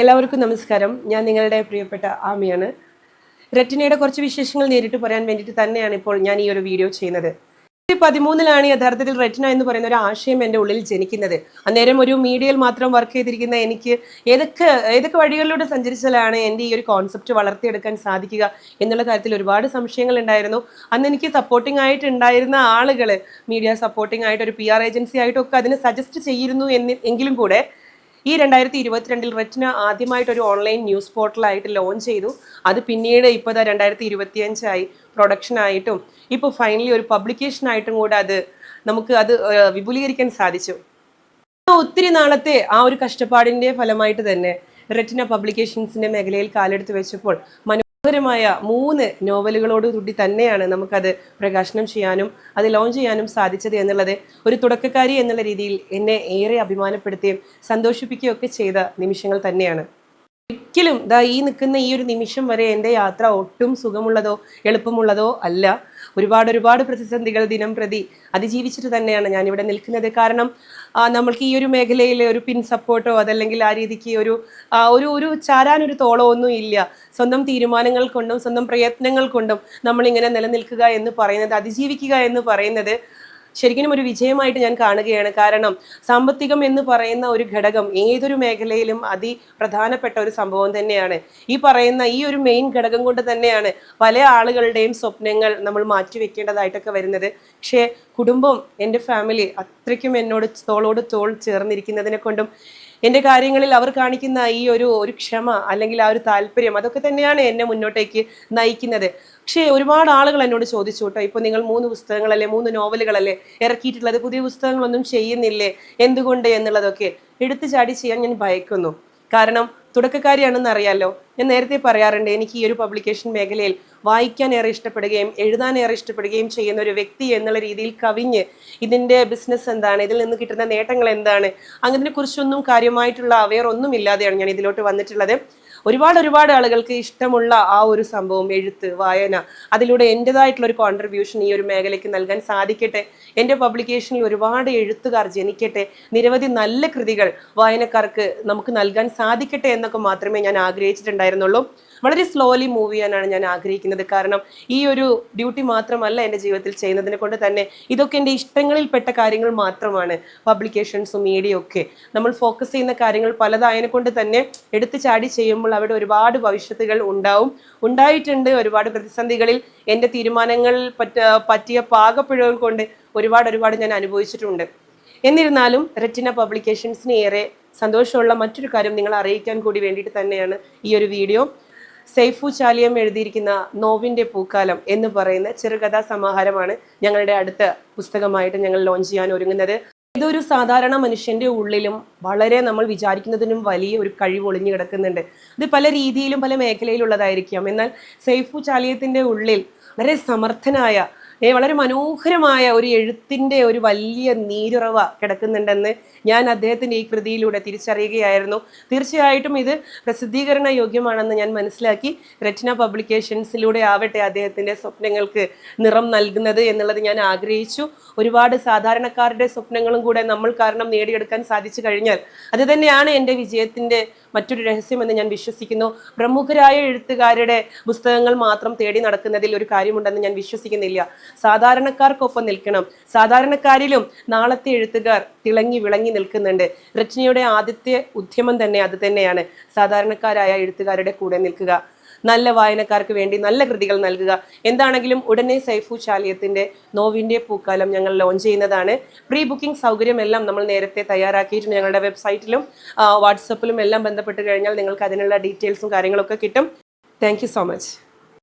എല്ലാവർക്കും നമസ്കാരം. ഞാൻ നിങ്ങളുടെ പ്രിയപ്പെട്ട ആമിയാണ്. റെറ്റിനയുടെ കുറച്ച് വിശേഷങ്ങൾ നേരിട്ട് പറയാൻ വേണ്ടിയിട്ട് തന്നെയാണ് ഇപ്പോൾ ഞാൻ ഈ ഒരു വീഡിയോ ചെയ്യുന്നത്. പതിമൂന്നിലാണ് യഥാർത്ഥത്തിൽ റെറ്റിന എന്ന് പറയുന്ന ഒരു ആശയം എന്റെ ഉള്ളിൽ ജനിക്കുന്നത്. അന്നേരം ഒരു മീഡിയയിൽ മാത്രം വർക്ക് ചെയ്തിരിക്കുന്ന എനിക്ക് ഏതൊക്കെ ഏതൊക്കെ വഴികളിലൂടെ സഞ്ചരിച്ചാലാണ് എന്റെ ഈ ഒരു കോൺസെപ്റ്റ് വളർത്തിയെടുക്കാൻ സാധിക്കുക എന്നുള്ള കാര്യത്തിൽ ഒരുപാട് സംശയങ്ങൾ ഉണ്ടായിരുന്നു. അന്ന് എനിക്ക് സപ്പോർട്ടിംഗ് ആയിട്ട് ഉണ്ടായിരുന്ന ആളുകൾ മീഡിയ സപ്പോർട്ടിംഗ് ആയിട്ട് ഒരു പി ആർ ഏജൻസി ആയിട്ടൊക്കെ അതിനെ സജസ്റ്റ് ചെയ്തിരുന്നു എന്ന് എങ്കിലും കൂടെ ഈ രണ്ടായിരത്തി ഇരുപത്തിരണ്ടിൽ റെറ്റിന ആദ്യമായിട്ട് ഒരു ഓൺലൈൻ ന്യൂസ് പോർട്ടലായിട്ട് ലോഞ്ച് ചെയ്തു. അത് പിന്നീട് ഇപ്പോൾ ഇതാ രണ്ടായിരത്തി ഇരുപത്തിയഞ്ചായി പ്രൊഡക്ഷൻ ആയിട്ടും ഇപ്പോൾ ഫൈനലി ഒരു പബ്ലിക്കേഷൻ ആയിട്ടും കൂടെ അത് നമുക്ക് അത് വിപുലീകരിക്കാൻ സാധിച്ചു. ഒത്തിരി നാളത്തെ ആ ഒരു കഷ്ടപ്പാടിന്റെ ഫലമായിട്ട് തന്നെ റെറ്റിന പബ്ലിക്കേഷൻസിന്റെ മേഖലയിൽ കാലെടുത്ത് വെച്ചപ്പോൾ മനോഹരമായ മൂന്ന് നോവലുകളോട് കൂടി തന്നെയാണ് നമുക്കത് പ്രകാശനം ചെയ്യാനും അത് ലോഞ്ച് ചെയ്യാനും സാധിച്ചത് എന്നുള്ളത്. ഒരു തുടക്കക്കാരി എന്നുള്ള രീതിയിൽ എന്നെ ഏറെ അഭിമാനപ്പെടുത്തുകയും സന്തോഷിപ്പിക്കുകയൊക്കെ ചെയ്ത നിമിഷങ്ങൾ തന്നെയാണ്. ഒരിക്കലും ദാ ഈ നിൽക്കുന്ന ഈ ഒരു നിമിഷം വരെ എന്റെ യാത്ര ഒട്ടും സുഖമുള്ളതോ എളുപ്പമുള്ളതോ അല്ല. ഒരുപാട് ഒരുപാട് പ്രതിസന്ധികൾ ദിനം പ്രതി അതിജീവിച്ചിട്ട് തന്നെയാണ് ഞാനിവിടെ നിൽക്കുന്നത്. കാരണം നമ്മൾക്ക് ഈ ഒരു മേഖലയിൽ ഒരു പിൻ സപ്പോർട്ടോ അതല്ലെങ്കിൽ ആ രീതിക്ക് ഒരു ഒരു ഒരു ചാരാനൊരു തോളോ ഒന്നും ഇല്ല. സ്വന്തം തീരുമാനങ്ങൾ കൊണ്ടും സ്വന്തം പ്രയത്നങ്ങൾ കൊണ്ടും നമ്മളിങ്ങനെ നിലനിൽക്കുക എന്ന് പറയുന്നത് അതിജീവിക്കുക എന്ന് പറയുന്നത് ശരിക്കും ഒരു വിജയമായിട്ട് ഞാൻ കാണുകയാണ്. കാരണം സാമ്പത്തികം എന്ന് പറയുന്ന ഒരു ഘടകം ഏതൊരു മേഖലയിലും അതി പ്രധാനപ്പെട്ട ഒരു സംഭവം തന്നെയാണ്. ഈ പറയുന്ന ഈ ഒരു മെയിൻ ഘടകം കൊണ്ട് തന്നെയാണ് പല ആളുകളുടെയും സ്വപ്നങ്ങൾ നമ്മൾ മാറ്റിവെക്കേണ്ടതായിട്ടൊക്കെ വരുന്നത്. പക്ഷേ കുടുംബം എന്റെ ഫാമിലി അത്രയ്ക്കും എന്നോട് തോളോട് തോൾ ചേർന്നിരിക്കുന്നതിനെ കൊണ്ടും എന്റെ കാര്യങ്ങളിൽ അവർ കാണിക്കുന്ന ഈ ഒരു ഒരു ക്ഷമ അല്ലെങ്കിൽ ആ ഒരു താല്പര്യം അതൊക്കെ തന്നെയാണ് എന്നെ മുന്നോട്ടേക്ക് നയിക്കുന്നത്. പക്ഷേ ഒരുപാട് ആളുകൾ എന്നോട് ചോദിച്ചു കേട്ടോ ഇപ്പോൾ നിങ്ങൾ മൂന്ന് പുസ്തകങ്ങളല്ലേ മൂന്ന് നോവലുകളല്ലേ ഇറക്കിയിട്ടുള്ളത് പുതിയ പുസ്തകങ്ങളൊന്നും ചെയ്യുന്നില്ലേ എന്തുകൊണ്ട് എന്നുള്ളതൊക്കെ എടുത്തു ചാടി ചെയ്യാൻ ഞാൻ ഭയക്കുന്നു. കാരണം തുടക്കക്കാരിയാണെന്ന് അറിയാലോ ഞാൻ നേരത്തെ പറയാറുണ്ട് എനിക്ക് ഈ ഒരു പബ്ലിക്കേഷൻ മേഖലയിൽ വായിക്കാൻ ഏറെ ഇഷ്ടപ്പെടുകയും എഴുതാൻ ഏറെ ഇഷ്ടപ്പെടുകയും ചെയ്യുന്ന ഒരു വ്യക്തി എന്നുള്ള രീതിയിൽ കവിഞ്ഞ് ഇതിന്റെ ബിസിനസ് എന്താണ് ഇതിൽ നിന്ന് കിട്ടുന്ന നേട്ടങ്ങൾ എന്താണ് അങ്ങനെ കുറിച്ചൊന്നും കാര്യമായിട്ടുള്ള അവയർ ഒന്നും ഇല്ലാതെയാണ് ഞാൻ ഇതിലോട്ട് വന്നിട്ടുള്ളത്. ഒരുപാട് ഒരുപാട് ആളുകൾക്ക് ഇഷ്ടമുള്ള ആ ഒരു സംഭവം എഴുത്ത് വായന അതിലൂടെ എന്റെതായിട്ടുള്ള ഒരു കോൺട്രിബ്യൂഷൻ ഈ ഒരു മേഖലയ്ക്ക് നൽകാൻ സാധിക്കട്ടെ. എന്റെ പബ്ലിക്കേഷനിൽ ഒരുപാട് എഴുത്തുകാർ ജനിക്കട്ടെ. നിരവധി നല്ല കൃതികൾ വായനക്കാർക്ക് നമുക്ക് നൽകാൻ സാധിക്കട്ടെ എന്നൊക്കെ മാത്രമേ ഞാൻ ആഗ്രഹിച്ചിട്ടുണ്ടായിരുന്നുള്ളൂ. വളരെ സ്ലോലി മൂവ് ചെയ്യാനാണ് ഞാൻ ആഗ്രഹിക്കുന്നത്. കാരണം ഈ ഒരു ഡ്യൂട്ടി മാത്രമല്ല എന്റെ ജീവിതത്തിൽ ചെയ്യുന്നതിനെ കൊണ്ട് തന്നെ ഇതൊക്കെ എന്റെ ഇഷ്ടങ്ങളിൽപ്പെട്ട കാര്യങ്ങൾ മാത്രമാണ്. പബ്ലിക്കേഷൻസും മീഡിയ ഒക്കെ. നമ്മൾ ഫോക്കസ് ചെയ്യുന്ന കാര്യങ്ങൾ പലതായതിനെ കൊണ്ട് തന്നെ എടുത്തു ചാടി ചെയ്യുമ്പോൾ അവിടെ ഒരുപാട് ഭവിഷ്യത്തുകൾ ഉണ്ടാവും. ഉണ്ടായിട്ടുണ്ട് ഒരുപാട് പ്രതിസന്ധികളിൽ എന്റെ തീരുമാനങ്ങൾ പറ്റ പറ്റിയ പാകപ്പിഴകൾ കൊണ്ട് ഒരുപാട് ഒരുപാട് ഞാൻ അനുഭവിച്ചിട്ടുണ്ട്. എന്നിരുന്നാലും റെറ്റിന പബ്ലിക്കേഷൻസിന് ഏറെ സന്തോഷമുള്ള മറ്റൊരു കാര്യം നിങ്ങൾ അറിയിക്കാൻ കൂടി വേണ്ടിയിട്ട് തന്നെയാണ് ഈ ഒരു വീഡിയോ സൈഫു ചാലിയം എഴുതിയിരിക്കുന്ന നോവിന്റെ പൂക്കാലം എന്ന് പറയുന്ന ചെറുകഥാ സമാഹാരമാണ് ഞങ്ങളുടെ അടുത്ത പുസ്തകമായിട്ട് ഞങ്ങൾ ലോഞ്ച് ചെയ്യാൻ ഒരുങ്ങുന്നത്. ഇതൊരു സാധാരണ മനുഷ്യന്റെ ഉള്ളിലും വളരെ നമ്മൾ വിചാരിക്കുന്നതിനും വലിയ ഒരു കഴിവ് ഒളിഞ്ഞു കിടക്കുന്നുണ്ട്. ഇത് പല രീതിയിലും പല മേഖലയിലുള്ളതായിരിക്കാം. എന്നാൽ സെയ്ഫു ചാലിയത്തിന്റെ ഉള്ളിൽ വളരെ സമർത്ഥനായ ഏ, വളരെ മനോഹരമായ ഒരു എഴുത്തിന്റെ ഒരു വലിയ നീരുറവ കിടക്കുന്നുണ്ടെന്ന് ഞാൻ അദ്ദേഹത്തിന്റെ ഈ കൃതിയിലൂടെ തിരിച്ചറിയുകയായിരുന്നു. തീർച്ചയായിട്ടും ഇത് പ്രസിദ്ധീകരണ യോഗ്യമാണെന്ന് ഞാൻ മനസ്സിലാക്കി. രചന പബ്ലിക്കേഷൻസിലൂടെ ആവട്ടെ അദ്ദേഹത്തിന്റെ സ്വപ്നങ്ങൾക്ക് നിറം നൽകുന്നത് എന്നുള്ളത് ഞാൻ ആഗ്രഹിച്ചു. ഒരുപാട് സാധാരണക്കാരുടെ സ്വപ്നങ്ങളും കൂടെ നമ്മൾ കാരണം നേടിയെടുക്കാൻ സാധിച്ചു കഴിഞ്ഞാൽ അത് തന്നെയാണ് എന്റെ വിജയത്തിന്റെ മറ്റൊരു രഹസ്യമെന്ന് ഞാൻ വിശ്വസിക്കുന്നു. പ്രമുഖരായ എഴുത്തുകാരുടെ പുസ്തകങ്ങൾ മാത്രം തേടി നടക്കുന്നതിൽ ഒരു കാര്യമുണ്ടെന്ന് ഞാൻ വിശ്വസിക്കുന്നില്ല. സാധാരണക്കാർക്കൊപ്പം നിൽക്കണം. സാധാരണക്കാരിലും നാളത്തെ എഴുത്തുകാർ തിളങ്ങി വിളങ്ങി നിൽക്കുന്നുണ്ട്. രചനയുടെ ആദ്യത്തെ ഉദ്യമം തന്നെ അത് തന്നെയാണ്. സാധാരണക്കാരായ എഴുത്തുകാരുടെ കൂടെ നിൽക്കുക. നല്ല വായനക്കാർക്ക് വേണ്ടി നല്ല കൃതികൾ നൽകുക. എന്താണെങ്കിലും ഉടനെ സൈഫു ചാലിയത്തിന്റെ നോവിന്റെ പൂക്കാലം ഞങ്ങൾ ലോഞ്ച് ചെയ്യുന്നതാണ്. പ്രീ ബുക്കിംഗ് സൗകര്യമെല്ലാം നമ്മൾ നേരത്തെ തയ്യാറാക്കിയിട്ടുണ്ട്. ഞങ്ങളുടെ വെബ്സൈറ്റിലും വാട്സപ്പിലും എല്ലാം ബന്ധപ്പെട്ട് കഴിഞ്ഞാൽ നിങ്ങൾക്ക് അതിനുള്ള ഡീറ്റെയിൽസും കാര്യങ്ങളൊക്കെ കിട്ടും. Thank so much